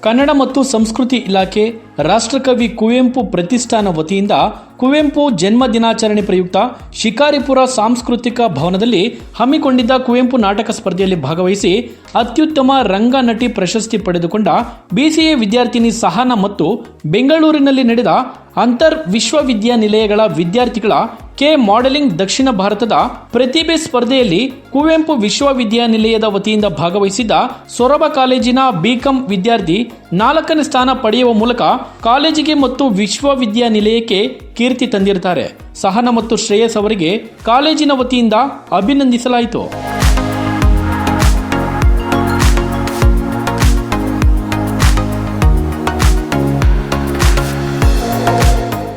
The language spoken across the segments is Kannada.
ಕನ್ನಡ ಮತ್ತು ಸಂಸ್ಕೃತಿ ಇಲಾಖೆ ರಾಷ್ಟ್ರಕವಿ ಕುವೆಂಪು ಪ್ರತಿಷ್ಠಾನ ವತಿಯಿಂದ ಕುವೆಂಪು ಜನ್ಮ ದಿನಾಚರಣೆ ಪ್ರಯುಕ್ತ ಶಿಕಾರಿಪುರ ಸಾಂಸ್ಕೃತಿಕ ಭವನದಲ್ಲಿ ಹಮ್ಮಿಕೊಂಡಿದ್ದ ಕುವೆಂಪು ನಾಟಕ ಸ್ಪರ್ಧೆಯಲ್ಲಿ ಭಾಗವಹಿಸಿ ಅತ್ಯುತ್ತಮ ರಂಗ ನಟಿ ಪ್ರಶಸ್ತಿ ಪಡೆದುಕೊಂಡ ಬಿಸಿಎ ವಿದ್ಯಾರ್ಥಿನಿ ಸಹನಾ ಮತ್ತು ಬೆಂಗಳೂರಿನಲ್ಲಿ ನಡೆದ ಅಂತರ್ ವಿಶ್ವವಿದ್ಯಾನಿಲಯಗಳ ವಿದ್ಯಾರ್ಥಿಗಳ ಕೆ ಮಾಡೆಲಿಂಗ್ ದಕ್ಷಿಣ ಭಾರತದ ಪ್ರತಿಭೆ ಸ್ಪರ್ಧೆಯಲ್ಲಿ ಕುವೆಂಪು ವಿಶ್ವವಿದ್ಯಾನಿಲಯದ ವತಿಯಿಂದ ಭಾಗವಹಿಸಿದ್ದ ಸೊರಬ ಕಾಲೇಜಿನ ಬಿಕಾಂ ವಿದ್ಯಾರ್ಥಿ ನಾಲ್ಕನೇ ಸ್ಥಾನ ಪಡೆಯುವ ಮೂಲಕ ಕಾಲೇಜಿಗೆ ಮತ್ತು ವಿಶ್ವವಿದ್ಯಾನಿಲಯಕ್ಕೆ ಕೀರ್ತಿ ತಂದಿರುತ್ತಾರೆ ಸಹನ ಮತ್ತು ಶ್ರೇಯಸ್ ಅವರಿಗೆ ಕಾಲೇಜಿನ ವತಿಯಿಂದ ಅಭಿನಂದಿಸಲಾಯಿತು.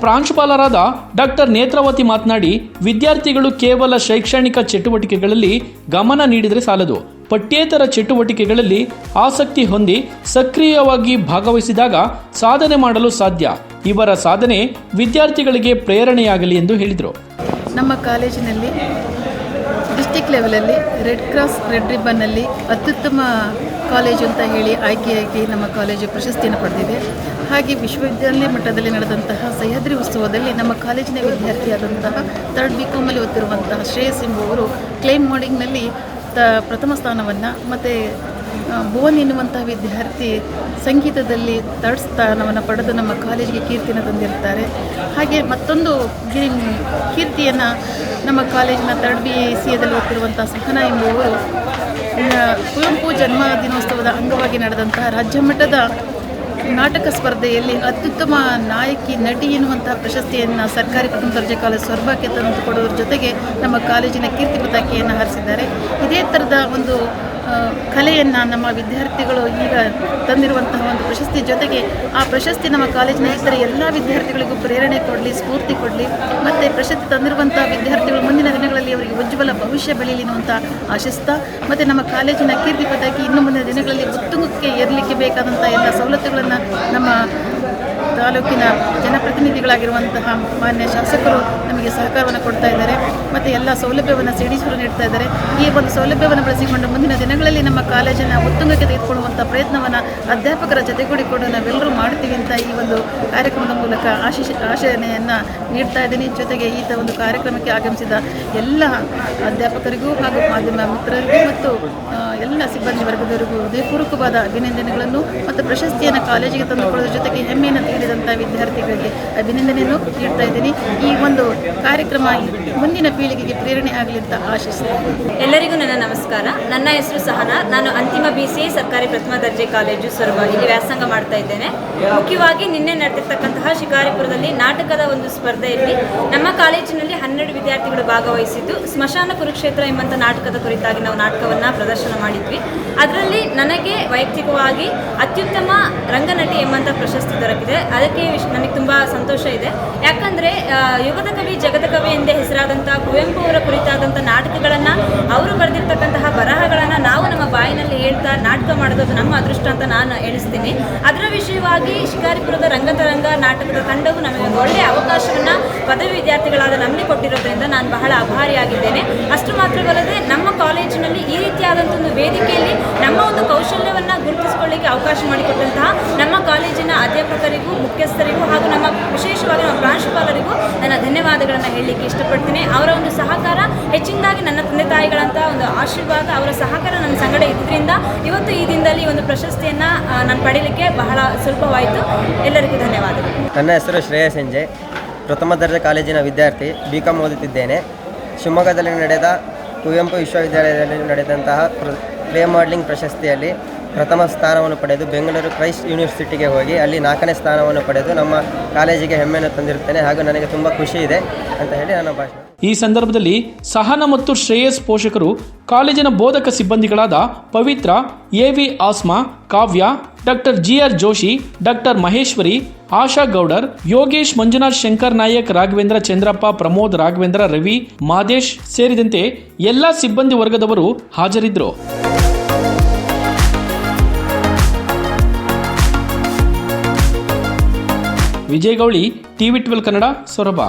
ಪ್ರಾಂಶುಪಾಲರಾದ ಡಾಕ್ಟರ್ ನೇತ್ರಾವತಿ ಮಾತನಾಡಿ, ವಿದ್ಯಾರ್ಥಿಗಳು ಕೇವಲ ಶೈಕ್ಷಣಿಕ ಚಟುವಟಿಕೆಗಳಲ್ಲಿ ಗಮನ ನೀಡಿದರೆ ಸಾಲದು. ಪಠ್ಯೇತರ ಚಟುವಟಿಕೆಗಳಲ್ಲಿ ಆಸಕ್ತಿ ಹೊಂದಿ ಸಕ್ರಿಯವಾಗಿ ಭಾಗವಹಿಸಿದಾಗ ಸಾಧನೆ ಮಾಡಲು ಸಾಧ್ಯ. ಇವರ ಸಾಧನೆ ವಿದ್ಯಾರ್ಥಿಗಳಿಗೆ ಪ್ರೇರಣೆಯಾಗಲಿ ಎಂದು ಹೇಳಿದರು. ನಮ್ಮ ಕಾಲೇಜಿನಲ್ಲಿ ಡಿಸ್ಟಿಕ್ ಲೆವೆಲಲ್ಲಿ ರೆಡ್ ಕ್ರಾಸ್ ರೆಡ್ ರಿಬ್ಬನ್ನಲ್ಲಿ ಅತ್ಯುತ್ತಮ ಕಾಲೇಜು ಅಂತ ಹೇಳಿ ಆಯ್ಕೆಯಾಗಿ ನಮ್ಮ ಕಾಲೇಜು ಪ್ರಶಸ್ತಿಯನ್ನು ಪಡೆದಿದೆ. ಹಾಗೆ ವಿಶ್ವವಿದ್ಯಾಲಯ ಮಟ್ಟದಲ್ಲಿ ನಡೆದಂತಹ ಸಹ್ಯಾದ್ರಿ ಉತ್ಸವದಲ್ಲಿ ನಮ್ಮ ಕಾಲೇಜಿನ ವಿದ್ಯಾರ್ಥಿಯಾದಂತಹ ತರ್ಡ್ ಬಿ ಕಾಮಲ್ಲಿ ಓದ್ತಿರುವಂತಹ ಶ್ರೇಯಸ್ ಎಂಬುವರು ಕ್ಲೈಮ್ ಮಾಡಿಂಗ್ನಲ್ಲಿ ತ ಪ್ರಥಮ ಸ್ಥಾನವನ್ನು ಮತ್ತು ಭುವನ್ ಎನ್ನುವಂತಹ ವಿದ್ಯಾರ್ಥಿ ಸಂಗೀತದಲ್ಲಿ ಥರ್ಡ್ ಸ್ಥಾನವನ್ನು ಪಡೆದು ನಮ್ಮ ಕಾಲೇಜಿಗೆ ಕೀರ್ತಿಯನ್ನು ತಂದಿರ್ತಾರೆ. ಹಾಗೆ ಮತ್ತೊಂದು ಗಿರಿ, ಕೀರ್ತಿಯನ್ನು ನಮ್ಮ ಕಾಲೇಜಿನ ಥರ್ಡ್ ಬಿ ಎ ಎದಲ್ಲಿ ಓದ್ತಿರುವಂಥ ಸಹನಾ ಎಂಬುವರು ಕುವೆಂಪು ಜನ್ಮ ದಿನೋತ್ಸವದ ಅಂಗವಾಗಿ ನಡೆದಂತಹ ರಾಜ್ಯ ಮಟ್ಟದ ನಾಟಕ ಸ್ಪರ್ಧೆಯಲ್ಲಿ ಅತ್ಯುತ್ತಮ ನಾಯಕಿ, ನಟಿ ಎನ್ನುವಂತಹ ಪ್ರಶಸ್ತಿಯನ್ನು ಸರ್ಕಾರಿ ಪ್ರಥಮ ದರ್ಜೆ ಕಾಲೇಜು ಸ್ವರ್ಭಕ್ಕೆ ತಂದುಕೊಡೋದ್ರ ಜೊತೆಗೆ ನಮ್ಮ ಕಾಲೇಜಿನ ಕೀರ್ತಿ ಪತಾಕೆಯನ್ನು ಹಾರಿಸಿದ್ದಾರೆ. ಇದೇ ಥರದ ಒಂದು ಕಲೆಯನ್ನು ನಮ್ಮ ವಿದ್ಯಾರ್ಥಿಗಳು ಈಗ ತಂದಿರುವಂತಹ ಒಂದು ಪ್ರಶಸ್ತಿ ಜೊತೆಗೆ ಆ ಪ್ರಶಸ್ತಿ ನಮ್ಮ ಕಾಲೇಜಿನ ಇತರ ಎಲ್ಲ ವಿದ್ಯಾರ್ಥಿಗಳಿಗೂ ಪ್ರೇರಣೆ ಕೊಡಲಿ, ಸ್ಫೂರ್ತಿ ಕೊಡಲಿ. ಮತ್ತು ಪ್ರಶಸ್ತಿ ತಂದಿರುವಂಥ ವಿದ್ಯಾರ್ಥಿಗಳು ಮುಂದಿನ ದಿನಗಳಲ್ಲಿ ಅವರಿಗೆ ಉಜ್ವಲ ಭವಿಷ್ಯ ಬೆಳೀಲಿ ಅನ್ನುವಂಥ ಆಶಿಸ್ತ. ಮತ್ತು ನಮ್ಮ ಕಾಲೇಜಿನ ಕೀರ್ತಿ ಪದಕ್ಕೆ ಇನ್ನು ಮುಂದಿನ ದಿನಗಳಲ್ಲಿ ಉತ್ತುಂಗಕ್ಕೆ ಏರಲಿಕ್ಕೆ ಬೇಕಾದಂಥ ಎಲ್ಲ ಸವಲತ್ತುಗಳನ್ನು ನಮ್ಮ ತಾಲೂಕಿನ ಜನಪ್ರತಿನಿಧಿಗಳಾಗಿರುವಂತಹ ಮಾನ್ಯ ಶಾಸಕರು ನಮಗೆ ಸಹಕಾರವನ್ನು ಕೊಡ್ತಾ ಇದ್ದಾರೆ. ಮತ್ತು ಎಲ್ಲ ಸೌಲಭ್ಯವನ್ನು ಸಿಡಿಸಲು ನೀಡ್ತಾ ಇದ್ದಾರೆ. ಈ ಒಂದು ಸೌಲಭ್ಯವನ್ನು ಬಳಸಿಕೊಂಡು ಮುಂದಿನ ದಿನಗಳಲ್ಲಿ ನಮ್ಮ ಕಾಲೇಜನ್ನು ಉತ್ತುಂಗಕ್ಕೆ ತೆಗೆದುಕೊಳ್ಳುವಂಥ ಪ್ರಯತ್ನವನ್ನು ಅಧ್ಯಾಪಕರ ಜೊತೆಗೂಡಿಕೊಂಡು ನಾವೆಲ್ಲರೂ ಮಾಡ್ತೀವಿ ಅಂತ ಈ ಒಂದು ಕಾರ್ಯಕ್ರಮದ ಮೂಲಕ ಆಶಿಸ, ಆಶಯನೆಯನ್ನು ನೀಡ್ತಾ ಇದ್ದೀನಿ. ಜೊತೆಗೆ ಈತ ಒಂದು ಕಾರ್ಯಕ್ರಮಕ್ಕೆ ಆಗಮಿಸಿದ ಎಲ್ಲ ಅಧ್ಯಾಪಕರಿಗೂ ಹಾಗೂ ಮಾಧ್ಯಮ ಮಿತ್ರರಿಗೂ ಮತ್ತು ಎಲ್ಲ ಸಿಬ್ಬಂದಿ ವರ್ಗದವರಿಗೂ ಹೃದಯಪೂರ್ವಕವಾದ ಅಭಿನಂದನೆಗಳನ್ನು ಮತ್ತು ಪ್ರಶಸ್ತಿಯನ್ನು ಕಾಲೇಜಿಗೆ ತಂದುಕೊಳ್ಳೋದ್ರ ಜೊತೆಗೆ ಹೆಮ್ಮೆಯನ್ನು ನೀಡಿದಂಥ ವಿದ್ಯಾರ್ಥಿಗಳಿಗೆ ಅಭಿನಂದನೆಯನ್ನು ನೀಡ್ತಾ ಇದ್ದೀನಿ. ಈ ಒಂದು ಕಾರ್ಯಕ್ರಮ ಮುಂದಿನ ಪೀಳಿಗೆಗೆ ಪ್ರೇರಣೆ ಆಗಲಿ ಅಂತ ಆಶಿಸ್ತೀನಿ. ಎಲ್ಲರಿಗೂ ನನ್ನ ನಮಸ್ಕಾರ. ನನ್ನ ಹೆಸರು ಸಹನಾ. ನಾನು ಅಂತಿಮ ಬಿ ಸಿ ಸರ್ಕಾರಿ ಪ್ರಥಮ ದರ್ಜೆ ಕಾಲೇಜು ಸೊರಬ ಇಲ್ಲಿ ವ್ಯಾಸಂಗ ಮಾಡ್ತಾ ಇದ್ದೇನೆ. ಮುಖ್ಯವಾಗಿ ನಿನ್ನೆ ನಡೆದಿರ್ತಕ್ಕಂತಹ ಶಿಕಾರಿಪುರದಲ್ಲಿ ನಾಟಕದ ಒಂದು ಸ್ಪರ್ಧೆಯಲ್ಲಿ ನಮ್ಮ ಕಾಲೇಜಿನಲ್ಲಿ ಹನ್ನೆರಡು ವಿದ್ಯಾರ್ಥಿಗಳು ಭಾಗವಹಿಸಿದ್ದು, ಸ್ಮಶಾನ ಕುರುಕ್ಷೇತ್ರ ಎಂಬಂಥ ನಾಟಕದ ಕುರಿತಾಗಿ ನಾವು ನಾಟಕವನ್ನು ಪ್ರದರ್ಶನ ಮಾಡಿದ್ವಿ. ಅದರಲ್ಲಿ ನನಗೆ ವೈಯಕ್ತಿಕವಾಗಿ ಅತ್ಯುತ್ತಮ ರಂಗನಟಿ ಎಂಬಂಥ ಪ್ರಶಸ್ತಿ ದೊರಕಿದೆ. ಅದಕ್ಕೆ ನನಗೆ ತುಂಬ ಸಂತೋಷ ಇದೆ. ಯಾಕಂದರೆ ಯುಗದ ಕವಿ, ಜಗದ ಕವಿ ಎಂದೇ ಹೆಸರಾದಂಥ ಕುವೆಂಪು ಅವರ ಕುರಿತಾದಂಥ ನಾಟಕಗಳನ್ನು ಅವರು ಬರೆದಿರ್ತಕ್ಕಂತಹ ಬರಹಗಳನ್ನು ನಾವು ನಮ್ಮ ಬಾಯಿನಲ್ಲಿ ಹೇಳ್ತಾ ನಾಟಕ ಮಾಡೋದು ನಮ್ಮ ಅದೃಷ್ಟ ಅಂತ ನಾನು ಎಣಿಸ್ತೀನಿ. ಅದರ ವಿಷಯವಾಗಿ ಶಿಕಾರಿಪುರದ ರಂಗತರಂಗ ನಾಟಕದ ತಂಡವು ನಮಗೆ ಒಳ್ಳೆಯ ಅವಕಾಶವನ್ನು ಪದವಿ ವಿದ್ಯಾರ್ಥಿಗಳಾದ ನಮಗೆ ಕೊಟ್ಟಿರೋದ್ರಿಂದ ನಾನು ಬಹಳ ಆಭಾರಿಯಾಗಿದ್ದೇನೆ ಅಷ್ಟು ಮಾತ್ರವಲ್ಲದೆ ನಮ್ಮ ಕಾಲೇಜಿನಲ್ಲಿ ಈ ರೀತಿಯಾದಂಥ ಒಂದು ವೇದಿಕೆಯಲ್ಲಿ ನಮ್ಮ ಒಂದು ಕೌಶಲ್ಯವನ್ನು ಗುರುತಿಸಿಕೊಳ್ಳಿಕ್ಕೆ ಅವಕಾಶ ಮಾಡಿಕೊಟ್ಟಂಥ ಕಾಲೇಜಿನ ಅಧ್ಯಾಪಕರಿಗೂ, ಮುಖ್ಯಸ್ಥರಿಗೂ ಹಾಗೂ ನಮ್ಮ ವಿಶೇಷವಾಗಿ ನಮ್ಮ ಪ್ರಾಂಶುಪಾಲರಿಗೂ ನನ್ನ ಧನ್ಯವಾದಗಳನ್ನು ಹೇಳಲಿಕ್ಕೆ ಇಷ್ಟಪಡ್ತೀನಿ. ಅವರ ಒಂದು ಸಹಕಾರ ಹೆಚ್ಚಿನದಾಗಿ ನನ್ನ ತಂದೆ ತಾಯಿಗಳಂತ ಒಂದು ಆಶೀರ್ವಾದ ಅವರ ಸಹಕಾರ ನನ್ನ ಸಂಗಡ ಇದ್ರಿಂದ ಇವತ್ತು ಈ ದಿನದಲ್ಲಿ ಒಂದು ಪ್ರಶಸ್ತಿಯನ್ನು ನಾನು ಪಡೀಲಿಕ್ಕೆ ಬಹಳ ಸುಲಭವಾಯಿತು. ಎಲ್ಲರಿಗೂ ಧನ್ಯವಾದಗಳು. ನನ್ನ ಹೆಸರು ಶ್ರೇಯ ಸಂಜೆ ಪ್ರಥಮ ದರ್ಜೆ ಕಾಲೇಜಿನ ವಿದ್ಯಾರ್ಥಿ ಬಿ ಕಾಮ್ ಓದುತ್ತಿದ್ದೇನೆ. ಶಿವಮೊಗ್ಗದಲ್ಲಿ ನಡೆದ ಕುವೆಂಪು ವಿಶ್ವವಿದ್ಯಾಲಯದಲ್ಲಿ ನಡೆದಂತಹ ಪ್ರೇ ಮಾಡಲಿಂಗ್ ಪ್ರಶಸ್ತಿಯಲ್ಲಿ ಪ್ರಥಮ ಸ್ಥಾನವನ್ನು ಪಡೆದು ಬೆಂಗಳೂರು ಕ್ರೈಸ್ಟ್ ಯೂನಿವರ್ಸಿಟಿಗೆ ಹೋಗಿ ಅಲ್ಲಿ ನಾಲ್ಕನೇ ಸ್ಥಾನವನ್ನು ಪಡೆದು ನಮ್ಮ ಕಾಲೇಜಿಗೆ ಹೆಮ್ಮೆಯನ್ನು ತಂದಿರುತ್ತೇನೆ ಹಾಗೂ ನನಗೆ ತುಂಬ ಖುಷಿ ಇದೆ ಅಂತ ಹೇಳಿ ನನ್ನ ಭಾಷೆ ಈ ಸಂದರ್ಭದಲ್ಲಿ ಸಹನ ಮತ್ತು ಶ್ರೇಯಸ್ ಪೋಷಕರು ಕಾಲೇಜಿನ ಬೋಧಕ ಸಿಬ್ಬಂದಿಗಳಾದ Pavithra, A V Asma, Kavya, doctor G R Joshi, doctor Maheshwari, Asha Gowdar, Yogesh Manjunath Shankar Nayak, Raghavendra Chandrappa, Pramod Raghavendra Ravi, Madesh ಸೇರಿದಂತೆ ಎಲ್ಲ ಸಿಬ್ಬಂದಿ ವರ್ಗದವರು ಹಾಜರಿದ್ದರು. Vijay Gowli TV twelve Kannada Soraba.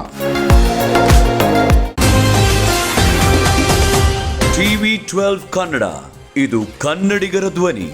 TV twelve Kannada ಇದು ಕನ್ನಡಿಗರ ಧ್ವನಿ.